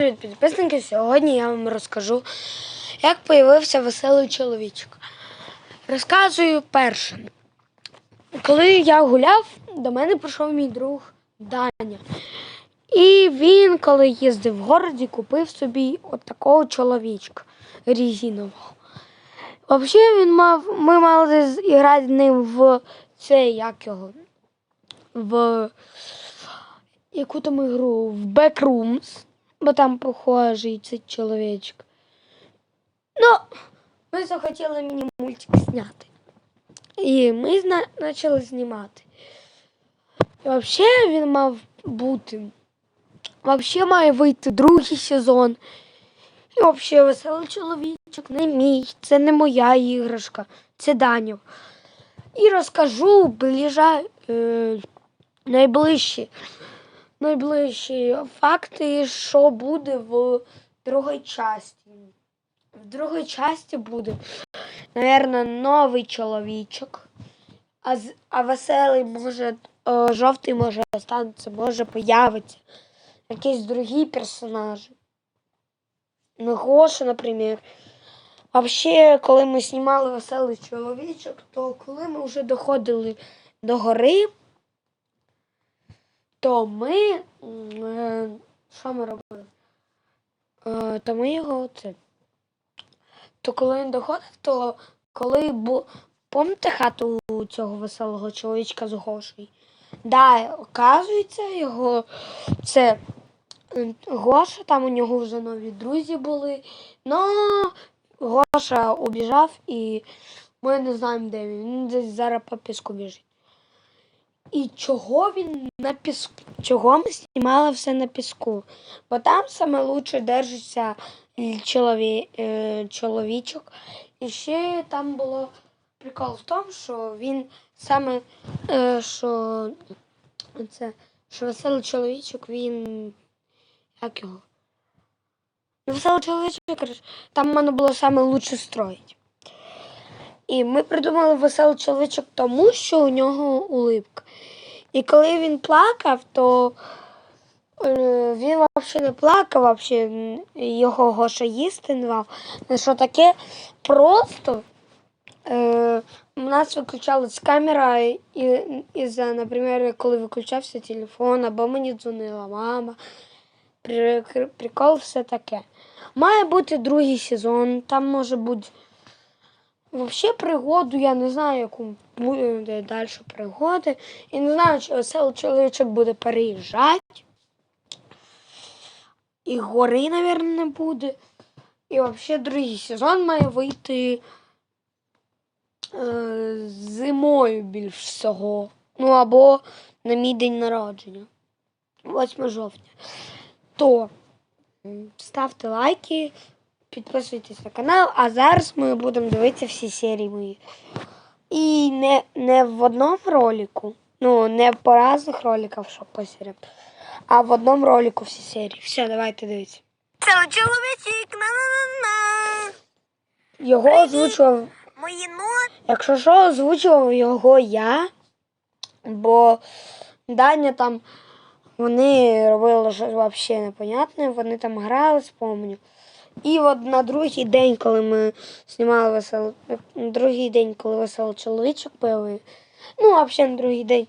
Привіт, підписники! Сьогодні я вам розкажу, як появився веселий чоловічок. Розказую перше. Коли я гуляв, до мене прийшов мій друг Даня. І він, коли їздив в городі, купив собі от такого чоловічка резинового. Взагалі він мав, ми мали зіграти з ним в це, як його, в яку там ігру, в Backrooms, бо там похожий цей чоловічок. Ну, ми захотіли мені мультик зняти. І ми почали знімати. І взагалі він мав бути. Взагалі має вийти другий сезон. І взагалі веселий чоловічок не мій. Це не моя іграшка, це Данів. І розкажу ближа, е, найближчі, найближчі факти, що буде в другій часті. В другій часті буде, напевно, новий чоловічок. А, з- а веселий може, е, жовтий може останеться, може появиться. Якісь другі персонажі. Ну, Гоша, наприклад. Взагалі, коли ми знімали веселий чоловічок, то коли ми вже доходили до гори, то ми. е, Що ми робили? Е, То ми його це. То коли він доходив, то коли бу... Пам'ятаєте хату цього веселого чоловічка з Гошею? Да, оказується, його це Гоша, там у нього вже нові друзі були. Ну, Гоша убіжав і ми не знаємо, де він. Він десь зараз по піску біжить. І чого він на піску? Чого ми знімали все на піску? Бо там саме лучше держиться чолові... е, чоловічок. І ще там було прикол в тому, що він саме е, що це, що веселий чоловічок, він. Як його? Веселий чоловічок, там можна було саме лучше строїти. І ми придумали веселий чоловічок тому, що у нього улипка. І коли він плакав, то е, він взагалі не плакав, вообще, його Гоша їсти не давав. Що таке просто е, у нас виключалась камера, і, і за, наприклад, коли виключався телефон, або мені дзвонила мама. Прикол все таке. Має бути другий сезон, там може бути. Взагалі пригоду, я не знаю, яку буде далі пригоди. І не знаю, чи веселий чоловічок буде переїжджати. І гори, мабуть, не буде. І взагалі другий сезон має вийти е, зимою більш всього. Ну або на мій день народження. 8 жовтня. То ставте лайки, підписуйтесь на канал, а зараз ми будемо дивитися всі серії мої. І не, не в одному ролику, ну, не по різних роликах, що по серіям, а в одному ролику всі серії. Все, давайте дивитися. Це чоловічик, на-на-на-на. Його озвучував, Мої ноги. якщо що, озвучував його я, бо Даня там вони робили щось взагалі непонятне, вони там грали, спомню. І от на другий день, коли ми знімали веселий, на другий день, коли веселий чоловічок появив, ну, взагалі на другий день,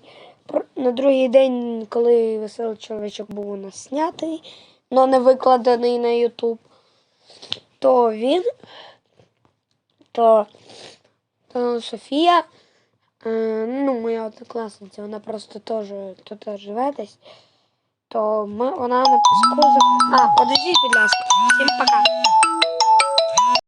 на другий день, коли веселий чоловічок був у нас знятий, але не викладений на Ютуб, то він, то, то Софія, е, ну, моя однокласниця, вона просто теж тут живе десь, то ми, вона на піску. А, подождіть, будь ласка. Всім пока.